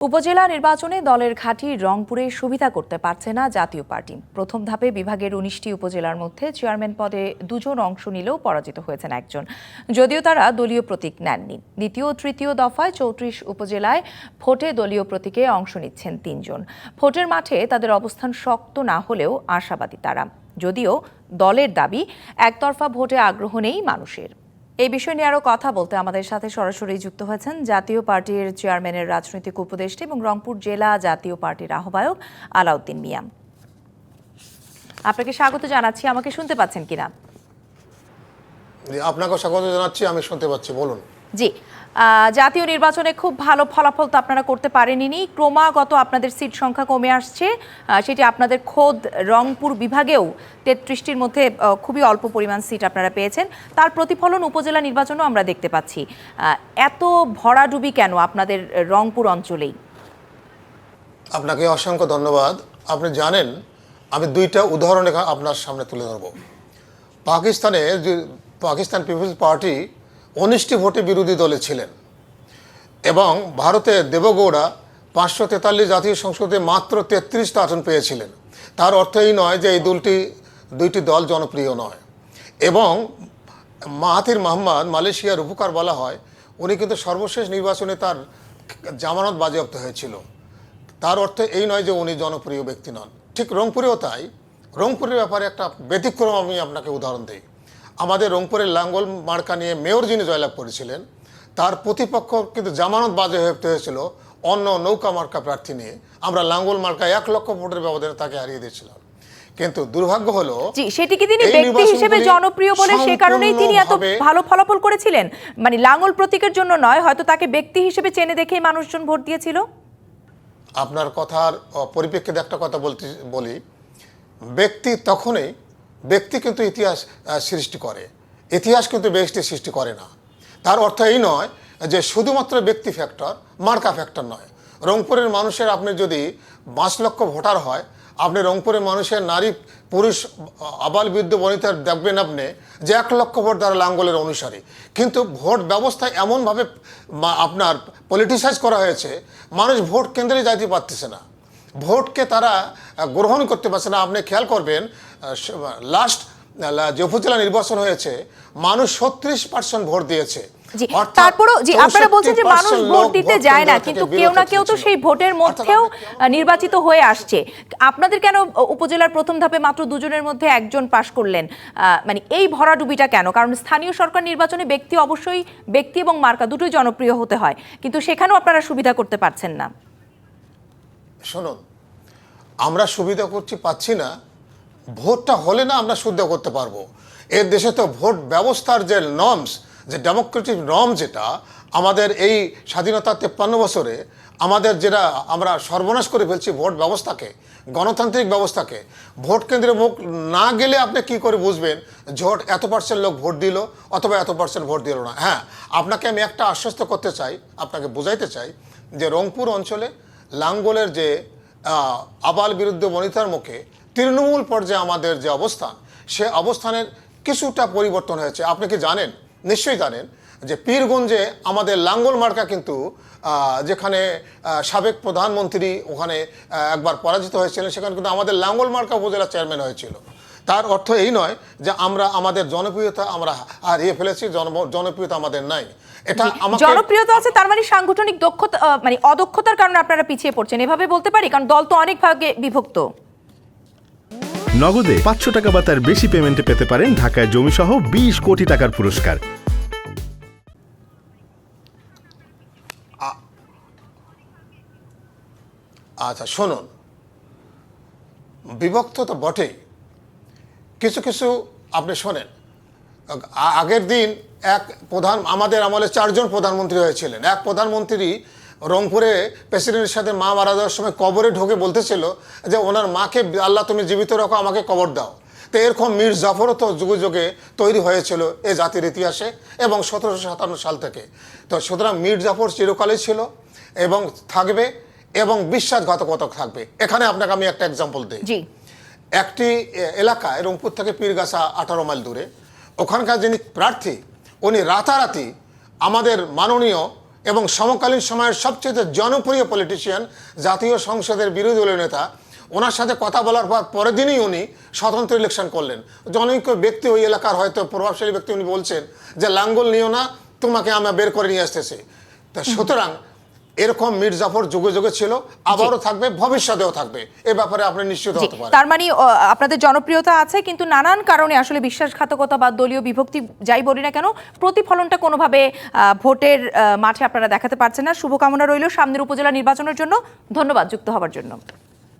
উপজেলা নির্বাচনে দলের ঘাঁটি রংপুরে সুবিধা করতে পারছে না জাতীয় পার্টি। প্রথম ধাপে বিভাগের উনিশটি উপজেলার মধ্যে চেয়ারম্যান পদে দুজন অংশ নিলেও পরাজিত হয়েছেন একজন। যদিও তারা দলীয় প্রতীক নেননি। দ্বিতীয় ও তৃতীয় দফায় চৌত্রিশ উপজেলায় ভোটে দলীয় প্রতীকে অংশ নিচ্ছেন তিনজন। ভোটের মাঠে তাদের অবস্থান শক্ত না হলেও আশাবাদী তারা। যদিও দলের দাবি, একতরফা ভোটে আগ্রহ নেই মানুষের। এই বিষয় নিয়ে আরও কথা বলতে আমাদের সাথে সরাসরি যুক্ত হয়েছেন জাতীয় পার্টির চেয়ারম্যানের রাজনৈতিক উপদেষ্টা এবং রংপুর জেলা জাতীয় পার্টির আহ্বায়ক আলাউদ্দিন মিয়াম আপনাকে স্বাগত জানাচ্ছি, আমাকে শুনতে পাচ্ছেন কিনা? আপনাকে স্বাগত জানাচ্ছি, আমি শুনতে পাচ্ছি, বলুন। জি। জাতীয় নির্বাচনে খুব ভালো ফলাফল তো আপনারা করতে পারেননি ক্রমাগত আপনাদের সিট সংখ্যা কমে আসছে। সেটি আপনাদের খোদ রংপুর বিভাগেও তেত্রিশটির মধ্যে খুবই অল্প পরিমাণ সিট আপনারা পেয়েছেন। তার প্রতিফলন উপজেলা নির্বাচনেও আমরা দেখতে পাচ্ছি। এত ভরাডুবি কেন আপনাদের রংপুর অঞ্চলেই? আপনাকে অসংখ্য ধন্যবাদ। আপনি জানেন, আমি দুইটা উদাহরণ আপনার সামনে তুলে ধরব। পাকিস্তানে পাকিস্তান পিপলস পার্টি উনিশটি ভোটে বিরোধী দলে ছিলেন। এবং ভারতে দেবগৌড়া পাঁচশো তেতাল্লিশ জাতীয় সংসদে মাত্র তেত্রিশটা আসন পেয়েছিলেন। তার অর্থ এই নয় যে এই দুলটি, দুইটি দল জনপ্রিয় নয়। এবং মাহাতির মোহাম্মদ মালয়েশিয়ার উপকার বলা হয়, উনি কিন্তু সর্বশেষ নির্বাচনে তার জামানত বাজেয়াপ্ত হয়েছিল। তার অর্থ এই নয় যে উনি জনপ্রিয় ব্যক্তি নন। ঠিক রংপুরেও তাই। রংপুরের ব্যাপারে একটা ব্যতিক্রম আমি আপনাকে উদাহরণ দিই। আমাদের রংপুরের লাঙ্গল মার্কা নিয়ে মেয়র যিনি জয়লাভ করেছিলেন তার প্রতিপক্ষ কিন্তু জামানত বাজেয়াপ্ত হয়েছিল অন্য নৌকা মার্কা প্রার্থী নিয়ে। আমরা লাঙ্গল মার্কা এক লক্ষ ভোটের ব্যবধানে তাকে হারিয়ে দিয়েছিলাম। কিন্তু দুর্ভাগ্য হলো জি সেটি তিনি ব্যক্তি হিসেবে জনপ্রিয় বলে সে কারণেই তিনি এত ভালো ফলাফল করেছিলেন? মানে লাঙ্গল প্রতীকের জন্য নয় হয়তো তাকে ব্যক্তি হিসেবে চেনে দেখেই মানুষজন ভোট দিয়েছিল? আপনার কথার পরিপ্রেক্ষিতে একটা কথা বলতে বলি। ব্যক্তি তখনই ব্যক্তি কিন্তু ইতিহাস সৃষ্টি করে। ইতিহাস কিন্তু ব্যক্তি সৃষ্টি করে না। তার অর্থ এই নয় যে শুধুমাত্র ব্যক্তি ফ্যাক্টর মার্কা ফ্যাক্টর নয়। রংপুরের মানুষের আপনি যদি পাঁচ লক্ষ ভোটার হয়, আপনি রংপুরের মানুষের নারী, পুরুষ, আবাল বৃদ্ধ বনিতার দেখবেন আপনি যে এক লক্ষ ভোট দ্বারা লাঙ্গলের অনুসারী। কিন্তু ভোট ব্যবস্থা এমনভাবে আপনার পলিটিসাইজ করা হয়েছে, মানুষ ভোট কেন্দ্রে যাইতে পারতেছে না। ভোটকে তারা গ্রহণ করতে পারছে না। আপনি খেয়াল করবেন লাস্ট যে উপজেলা নির্বাচন হয়েছে মানুষ ছত্রিশ পার্সেন্ট ভোট দিয়েছে। তারপরও জি আপনারা বলছেন যে মানুষ ভোট দিতে যায় না কিন্তু কেউ না কেউ তো সেই ভোটের মধ্যেও নির্বাচিত হয়ে আসছে। আপনাদের কেন উপজেলার প্রথম ধাপে মাত্র দুজনের মধ্যে একজন পাশ করলেন? মানে এই ভরাডুবিটা কেন? কারণ স্থানীয় সরকার নির্বাচনে ব্যক্তি অবশ্যই ব্যক্তি এবং মার্কা দুটোই জনপ্রিয় হতে হয় কিন্তু সেখানেও আপনারা সুবিধা করতে পারছেন না। শুনুন আমরা সুবিধা করছি পাচ্ছি না ভোটটা হলে না আমরা শুদ্ধ করতে পারব। এর দেশে তো ভোট ব্যবস্থার যে নর্মস যে ডেমোক্রেটিক নর্ম যেটা, আমাদের এই স্বাধীনতা তেপ্পান্ন বছরে আমাদের যেটা আমরা সর্বনাশ করে ফেলছি ভোট ব্যবস্থাকে, গণতান্ত্রিক ব্যবস্থাকে, ভোট কেন্দ্রে মুখ না গেলে আপনি কি করে বুঝবেন ভোট এত পার্সেন্ট লোক ভোট দিল অথবা এত পার্সেন্ট ভোট দিল না? হ্যাঁ আপনাকে আমি একটা আশ্বস্ত করতে চাই, আপনাকে বোঝাইতে চাই যে রংপুর অঞ্চলে লাঙ্গলের যে আবাল বিরুদ্ধে বনিতার মুখে তৃণমূল পর্যায়ে আমাদের যে অবস্থান সে অবস্থানের কিছুটা পরিবর্তন হয়েছে। আপনি কি জানেন? নিশ্চয়ই জানেন যে পীরগঞ্জে আমাদের লাঙ্গল মার্কা কিন্তু যেখানে সাবেক প্রধানমন্ত্রী ওখানে একবার পরাজিত হয়েছিলেন সেখানে কিন্তু আমাদের লাঙ্গল মার্কা উপজেলা চেয়ারম্যান হয়েছিল। তার অর্থ এই নয় যে আমরা আমাদের জনপ্রিয়তা আমরা হারিয়ে ফেলেছি জন- জনপ্রিয়তা আমাদের নাই। এটা আমাকে জনপ্রিয়তা আছে তার মানে সাংগঠনিক দক্ষতা মানে অদক্ষতার কারণে আপনারা পিছিয়ে পড়ছেন। এভাবে বলতে পারি কারণ দল তো অনেক ভাগে বিভক্ত। নগদে পাঁচশো টাকা বা তার বেশি পেমেন্টে পেতে পারেন ঢাকায় জমিসহ বিশ কোটি টাকার পুরস্কার। আচ্ছা শুনুন। বিভক্ত তো বটেই। কিছু কিছু আপনি শোনেন। আগের দিন এক প্রধান, আমাদের আমলে চারজন প্রধানমন্ত্রী হয়েছিলেন। এক প্রধানমন্ত্রী রংপুরে প্রেসিডেন্টের সাথে মা মারা যাওয়ার সময় কবরে ঢোকে বলতেছিল যে ওনার মাকে আল্লাহ তুমি জীবিত রাখো আমাকে কবর দাও। তো এরকম মীর জাফরও তো যুগে যুগে তৈরি হয়েছিল এ জাতির ইতিহাসে এবং সতেরোশো সাতান্ন সাল থেকে। তো সুতরাং মীর জাফর চিরকালই ছিল এবং থাকবে এবং বিশ্বাসঘাতকতা থাকবে। এখানে আপনাকে আমি একটা এক্সাম্পল দিই। জি। একটি এলাকায় রংপুর থেকে পীরগাছা আঠারো মাইল দূরে ওখানকার যিনি প্রার্থী উনি রাতারাতি আমাদের মাননীয় এবং সমকালীন সময়ের সবচেয়ে জনপ্রিয় পলিটিশিয়ান জাতীয় সংসদের বিরোধী দলীয় নেতা, ওনার সাথে কথা বলার পর পরের দিনই উনি স্বতন্ত্র ইলেকশন করলেন। জনৈক ব্যক্তি ওই এলাকার হয়তো প্রভাবশালী ব্যক্তি উনি বলছেন যে, লাঙ্গল নিও না, তোমাকে আমরা বের করে নিয়ে আসতেছি। তা সুতরাং এরকম মির্জাফর যুগে যুগে ছিল আবারও থাকবে ভবিষ্যতেও থাকবে। এ ব্যাপারে আপনি নিশ্চিত হতে পারেন। তার মানে আপনাদের জনপ্রিয়তা আছে কিন্তু নানান কারণে আসলে বিশ্বাসঘাতকতা বা দলীয় বিভক্তি যাই বলি না কেন প্রতিফলনটা কোনোভাবে আহ, ভোটের মাঠে আপনারা দেখাতে পারছেন না। শুভকামনা রইল সামনের উপজেলা নির্বাচনের জন্য। ধন্যবাদ যুক্ত হওয়ার জন্য।